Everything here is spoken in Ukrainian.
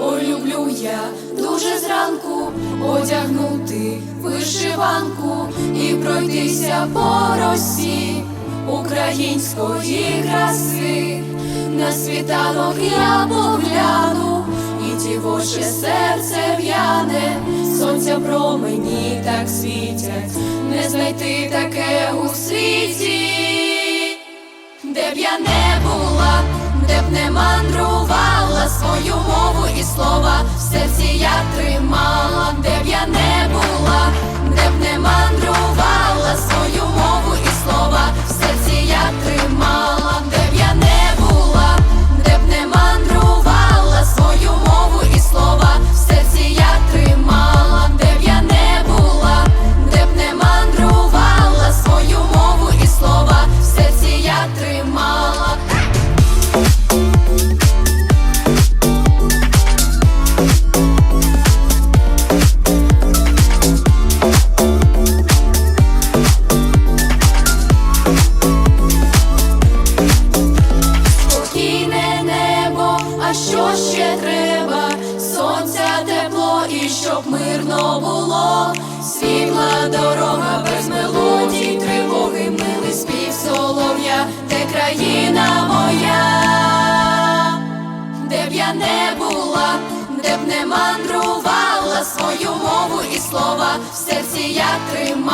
Ой, люблю я дуже зранку одягнути вишиванку і пройтися по росі української краси. На світанок я погляну, і дівоче серце в'яне, сонця промені так світять, не знайти таке у світі де б я не була, де б не мандрувала щоб мирно було, світла дорога без мелодій, тривоги, милий спів солов'я, де країна моя, де б я не була, де б не мандрувала свою мову і слова в серці я тримала,